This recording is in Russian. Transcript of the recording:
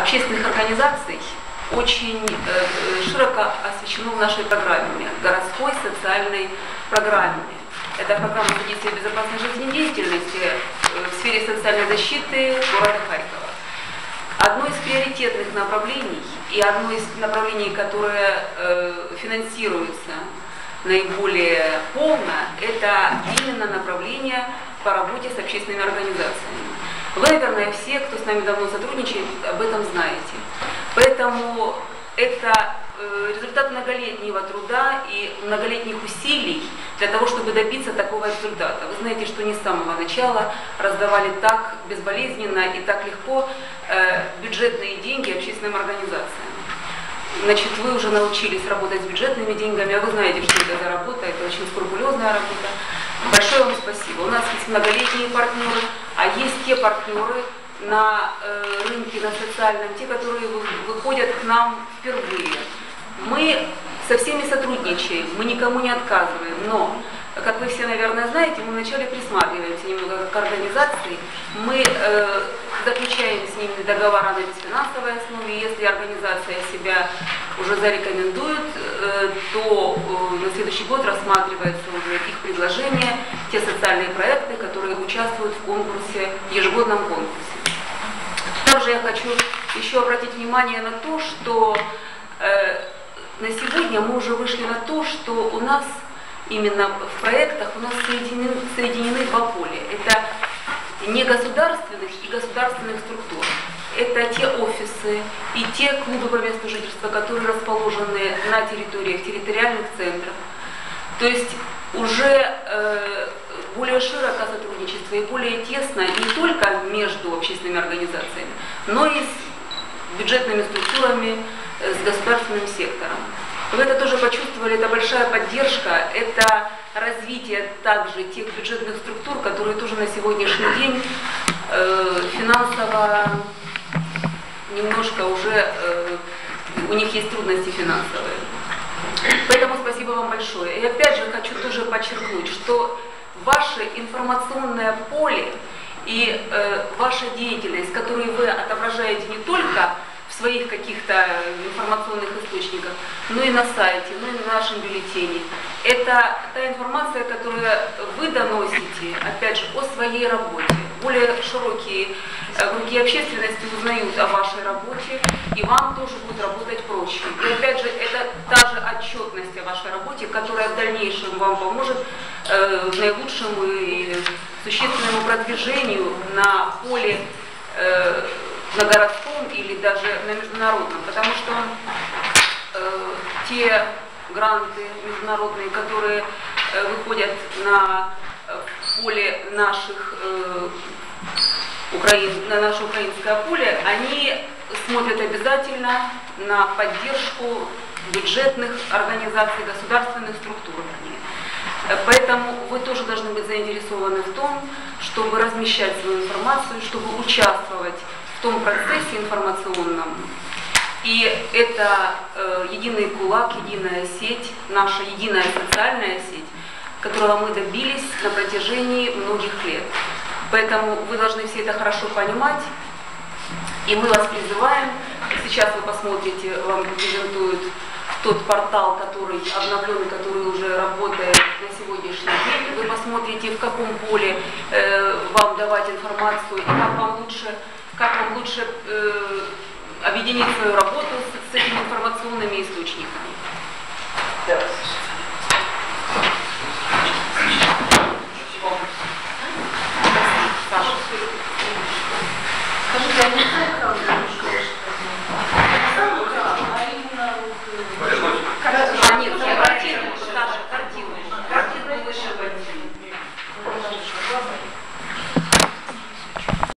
общественных организаций очень широко освещено в нашей программе, городской социальной программе. Это программа содействия безопасной жизнедеятельности в сфере социальной защиты города Харькова. Одно из приоритетных направлений и одно из направлений, которое э, финансируется наиболее полно, это именно направление по работе с общественными организациями. Вы, наверное, все, кто с нами давно сотрудничает, об этом знаете. Поэтому это э, результат многолетнего труда и многолетних усилий для того, чтобы добиться такого результата. Вы знаете, что не с самого начала раздавали так безболезненно и так легко э, бюджетные деньги общественным организациям. Значит, вы уже научились работать с бюджетными деньгами, а вы знаете, что это за работа, это очень скрупулезная работа. Большое вам спасибо. У нас есть многолетние партнеры, а есть те партнеры на э, рынке, на социальном, те, которые выходят к нам впервые. Мы со всеми сотрудничаем, мы никому не отказываем, но, как вы все, наверное, знаете, мы вначале присматриваемся немного к организации, мы э, заключаем с ними договора на бесфинансовой основе, если организация себя уже зарекомендует, э, то э, на следующий год рассматривается уже их предложения, те социальные проекты, которые участвуют в конкурсе, ежегодном конкурсе. Также я хочу еще обратить внимание на то, что э, на сегодня мы уже вышли на то, что у нас именно в проектах у нас соединены, соединены два поля. Это негосударственных и государственных структур. Это те офисы и те клубы по месту жительства, которые расположены на территориях территориальных центров. То есть уже э, более широко сотрудничество и более тесно не только между общественными организациями, но и с бюджетными структурами, э, с государственным сектором. Вы это тоже почувствовали, это большая поддержка, это развитие также тех бюджетных структур, которые тоже на сегодняшний день э, финансово немножко уже, э, у них есть трудности финансовые. Поэтому спасибо вам большое. И опять же хочу тоже подчеркнуть, что ваше информационное поле и э, ваша деятельность, которую вы отображаете не только в своих каких-то информационных источниках, но и на сайте, но и на нашем бюллетене. Это та информация, которую вы доносите, опять же, о своей работе. Более широкие э, круги общественности узнают о вашей работе, и вам тоже будет работать проще. И опять же, это та же отчетность о вашей работе, которая в дальнейшем вам поможет э, наилучшему и существенному продвижению на поле э, на городском или даже на международном, потому что э, те гранты международные, которые э, выходят на поле наших Украин, на наше украинское поле, они смотрят обязательно на поддержку бюджетных организаций, государственных структур. Поэтому вы тоже должны быть заинтересованы в том, чтобы размещать свою информацию, чтобы участвовать в том процессе информационном. И это э, единый кулак, единая сеть, наша единая социальная сеть, которого мы добились на протяжении многих лет. Поэтому вы должны все это хорошо понимать. И мы вас призываем, сейчас вы посмотрите, вам презентуют тот портал, который обновленный, который уже работает на сегодняшний день. Вы посмотрите, в каком поле э, вам давать информацию и как вам лучше как вам лучше э, объединить свою работу с, с этими информационными источниками. Скажите, а